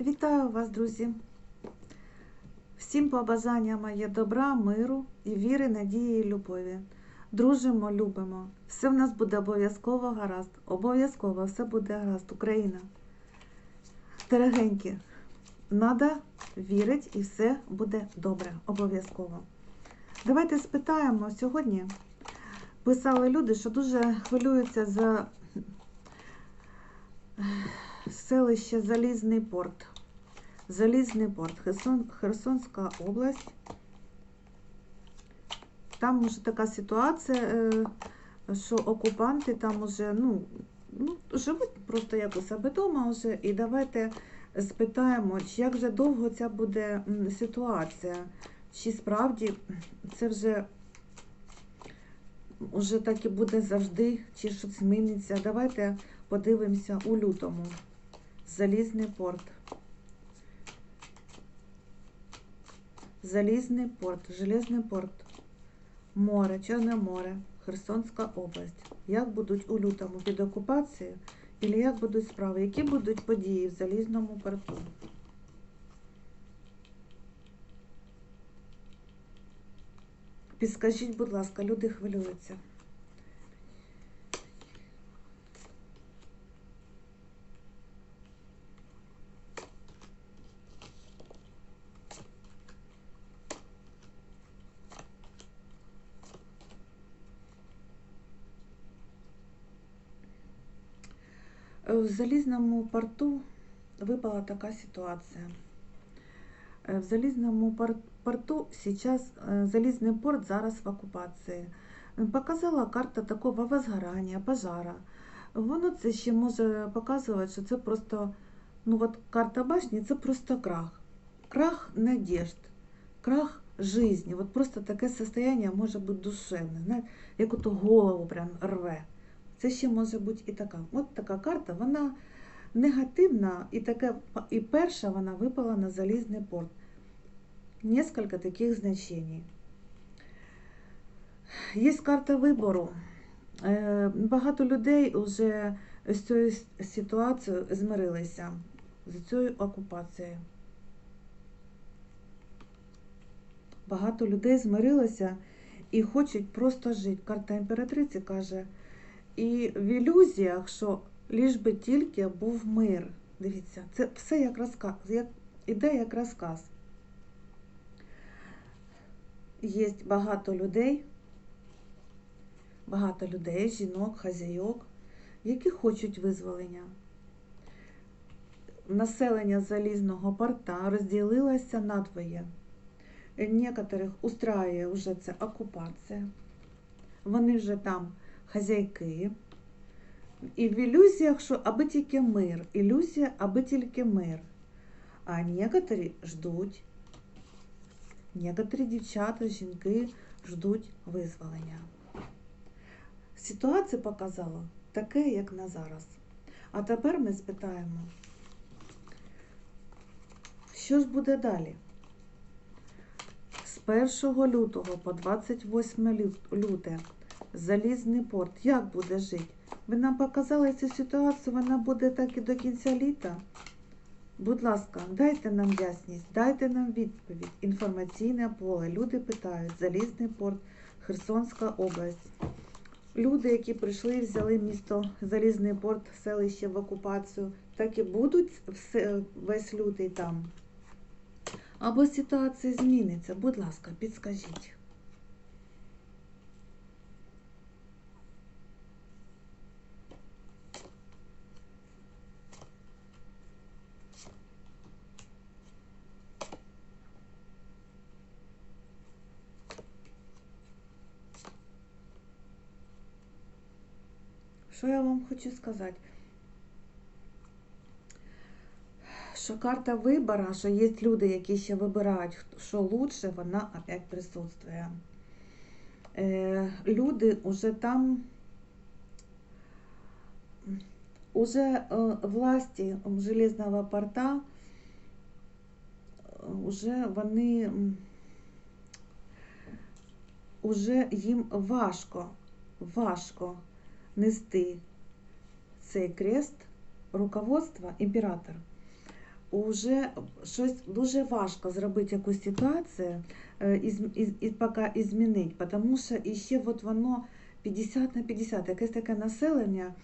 Вітаю вас, друзі! Всім побажання моє добра, миру і віри, надії і любові. Дружимо, любимо. Все в нас буде обов'язково гаразд. Обов'язково все буде гаразд. Україна. Дорогенькі, надо вірити і все буде добре. Обов'язково. Давайте спитаємо сьогодні. Писали люди, що дуже хвилюються за селище Залізний порт. Залізний порт, Херсон, Херсонська область. Там вже така ситуація, е, що окупанти там уже ну, ну, живуть просто як у себе вдома вже. І давайте спитаємо, чи як вже довго ця буде ситуація, чи справді це вже, вже так і буде завжди, чи щось зміниться. Давайте подивимося у лютому. Залізний порт. Залізний порт, Железний порт, море, Чорне море, Херсонська область. Як будуть у лютому під окупацією, і як будуть справи, які будуть події в Залізному порту? Підскажіть, будь ласка, люди хвилюються. Е, В Залізному порту випала така ситуація. Е, В Залізному порту сейчас е, Залізний порт зараз в окупації. Показала карта такого возгорання, пожара. Воно це ще може показувати, що це просто, ну от карта башні це просто крах. Крах надежд, крах жизни. От просто таке состояние може бути душевне, знаєте, як ото голову прям рве. Це ще може бути і така. От така карта, вона негативна, і таке, і перша вона випала на залізний порт. Несколько таких значень. Є карта вибору. Е, Багато людей вже з цією ситуацією змирилися, з цією окупацією. Багато людей змирилися і хочуть просто жити. Карта імператриці каже, і в ілюзіях, що ліж би тільки був мир. Дивіться, це все як розказ, як, іде як розказ. Є багато людей, багато людей, жінок, хазяйок, які хочуть визволення. Населення залізного порта розділилося надвоє. Некоторих устраює вже це окупація. Вони вже там хазяйки. І в ілюзіях, що аби тільки мир. Ілюзія, аби тільки мир. А некоторі ждуть. Некоторі дівчата, жінки ждуть визволення. Ситуація показала таке, як на зараз. А тепер ми спитаємо, що ж буде далі? З 1 лютого по 28 лют- люте Залізний порт. Як буде жити? Ви нам показали цю ситуацію, вона буде так і до кінця літа. Будь ласка, дайте нам ясність, дайте нам відповідь. Інформаційне поле. Люди питають, Залізний порт, Херсонська область. Люди, які прийшли і взяли місто Залізний порт, селище в окупацію, так і будуть весь лютий там. Або ситуація зміниться. Будь ласка, підскажіть. Що я вам хочу сказати? Що карта вибору, що є люди, які ще вибирають, що лучше, вона опять присутствує. Е, люди уже там, уже е, власті Железного порта, е, уже вони, уже їм важко, важко нести цей крест руководство імператор уже щось дуже важко зробити якусь ситуацію е, і, поки і змінити, тому що іще от воно 50 на 50, якесь таке населення,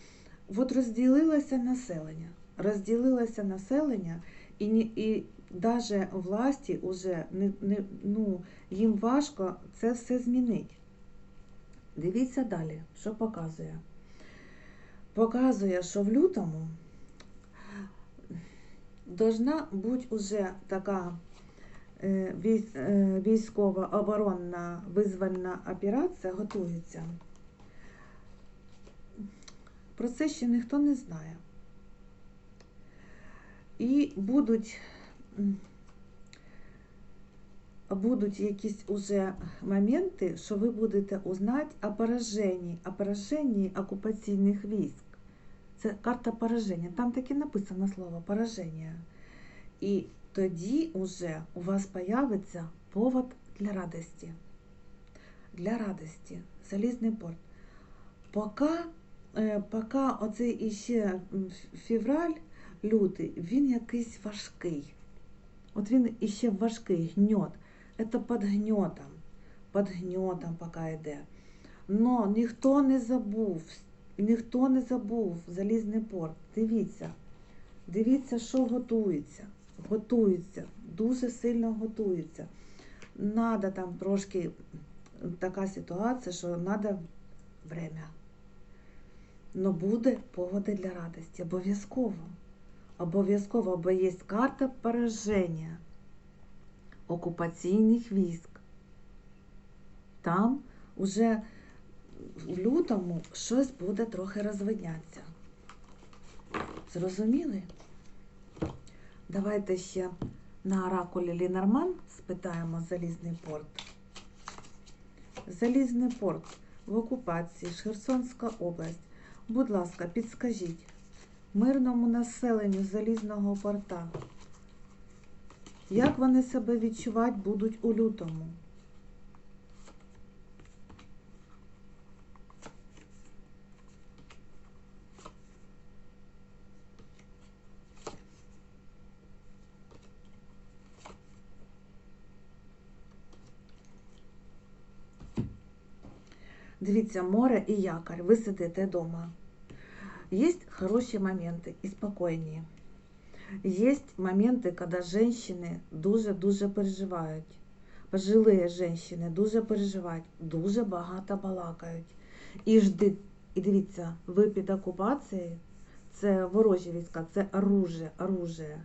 от розділилося населення, розділилося населення, і, і навіть власті уже не, не, ну, їм важко це все змінити. Дивіться далі, що показує. Показує, що в лютому должна бути уже така е, е, військова оборонна визвольна операція готується. Про це ще ніхто не знає. І будуть, будуть якісь уже моменти, що ви будете узнати о пораженні, о пораженні окупаційних військ. Це карта пораження. Там таки написано слово пораження. І тоді уже у вас появиться повод для радості. Для радості. Залізний порт. Поки, е, поки оцей іще февраль, лютий, він якийсь важкий. От він іще важкий, гньот. Це під гньотом. Під гньотом поки йде. Но ніхто не забув, ніхто не забув залізний порт. Дивіться, дивіться, що готується. Готується, дуже сильно готується. Надо там трошки така ситуація, що треба время. Но буде поводи для радості. Обов'язково. Обов'язково, бо є карта пораження окупаційних військ. Там уже в лютому щось буде трохи розвинятися. Зрозуміли? Давайте ще на оракулі Лінорман спитаємо Залізний порт. Залізний порт в окупації Херсонська область. Будь ласка, підскажіть мирному населенню Залізного порта, як вони себе відчувати будуть у лютому? Дивіться, море і якорь, ви сидите вдома. Є хороші моменти і спокійні. Є моменти, коли жінки дуже-дуже переживають. Пожилі жінки дуже переживають, дуже багато балакають. І жди, і дивіться, ви під окупацією, це ворожі війська, це оружие, оружие.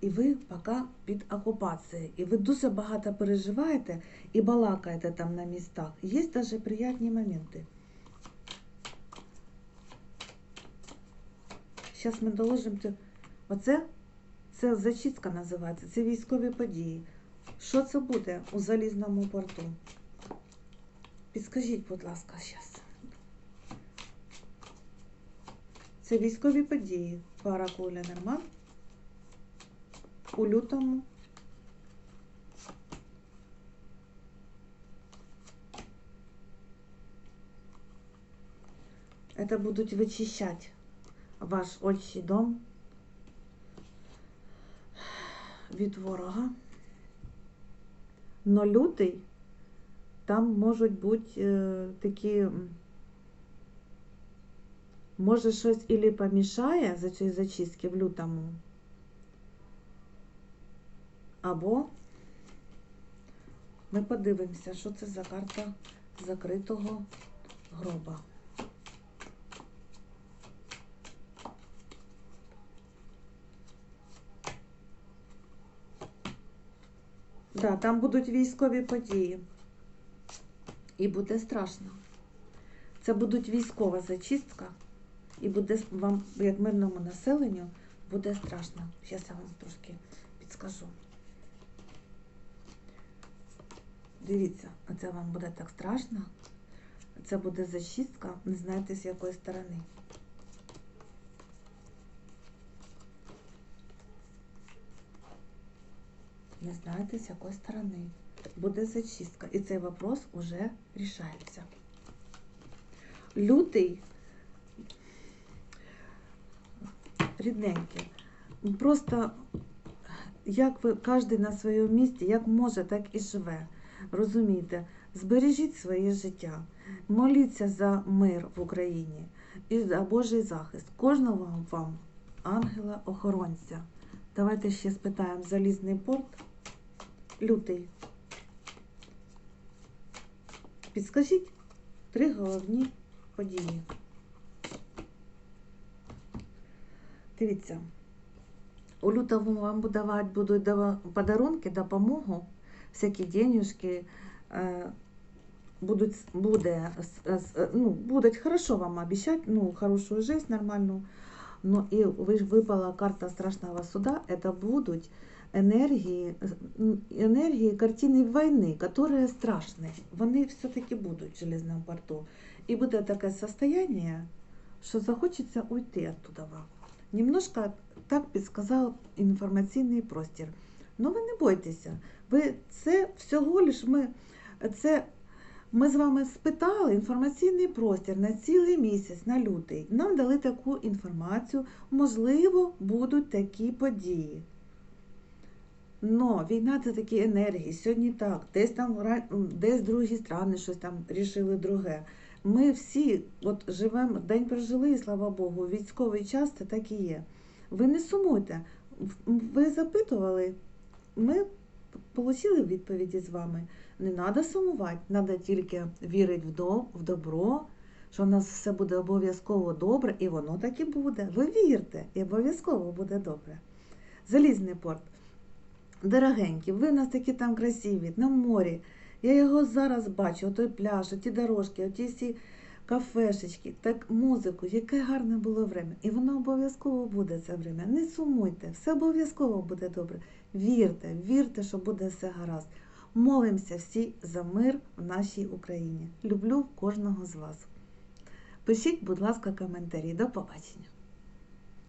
І ви поки під окупацією. І ви дуже багато переживаєте і балакаєте там на містах. Є навіть приємні моменти. Зараз ми доложимо. Оце це зачистка називається, це військові події. Що це буде у залізному порту? Підскажіть, будь ласка, зараз. Це військові події. Паракуля Норман. У лютому. Это будуть вичищати ваш отчий дом від ворога. Но лютий там можуть бути е, такі, може щось ілі помішає за цієї зачистки в лютому, або ми подивимося, що це за карта закритого гроба. Да, там будуть військові події. І буде страшно. Це будуть військова зачистка, і буде вам, як мирному населенню, буде страшно. Зараз я вам трошки підскажу. Дивіться, оце вам буде так страшно. Це буде зачистка, не знаєте з якої сторони. Не знаєте, з якої сторони. Буде зачистка. І цей вопрос уже рішається. Лютий, рідненький, просто як ви кожен на своєму місці, як може, так і живе. Розумієте, збережіть своє життя, моліться за мир в Україні і за Божий захист. Кожного вам ангела-охоронця. Давайте ще спитаємо залізний порт. Лютий. Підскажіть три головні події. Дивіться, у лютому вам будуть подарунки, допомогу, всякі денежки, е, будуть, буде, с- с- ну, будуть хорошо вам обіцяти, ну, хорошу жизнь нормальну. Ну і ви ж випала карта страшного суда, це будуть енергії, м, енергії картини війни, які страшні. Вони все-таки будуть в Железному порту. І буде таке состояние, що захочеться уйти оттуда вам. Немножко так підсказав інформаційний простір. Ну ви не бойтеся. Ви це всього лиш ми, це ми з вами спитали інформаційний простір на цілий місяць, на лютий. Нам дали таку інформацію. Можливо, будуть такі події. Но війна це такі енергії. Сьогодні так, десь там десь другі страни щось там рішили друге. Ми всі от живемо, день прожили, і слава Богу, військовий час це так і є. Ви не сумуйте. Ви запитували, ми отримали відповіді з вами. Не треба сумувати, треба тільки вірити в, до, в добро, що у нас все буде обов'язково добре, і воно так і буде. Ви вірте, і обов'язково буде добре. Залізний порт. Дорогенькі, ви в нас такі там красиві, на морі. Я його зараз бачу, той пляж, ті дорожки, оті всі кафешечки, так музику, яке гарне було время. І воно обов'язково буде це время. Не сумуйте, все обов'язково буде добре. Вірте, вірте, що буде все гаразд. Молимося всі за мир в нашій Україні. Люблю кожного з вас. Пишіть, будь ласка, коментарі. До побачення.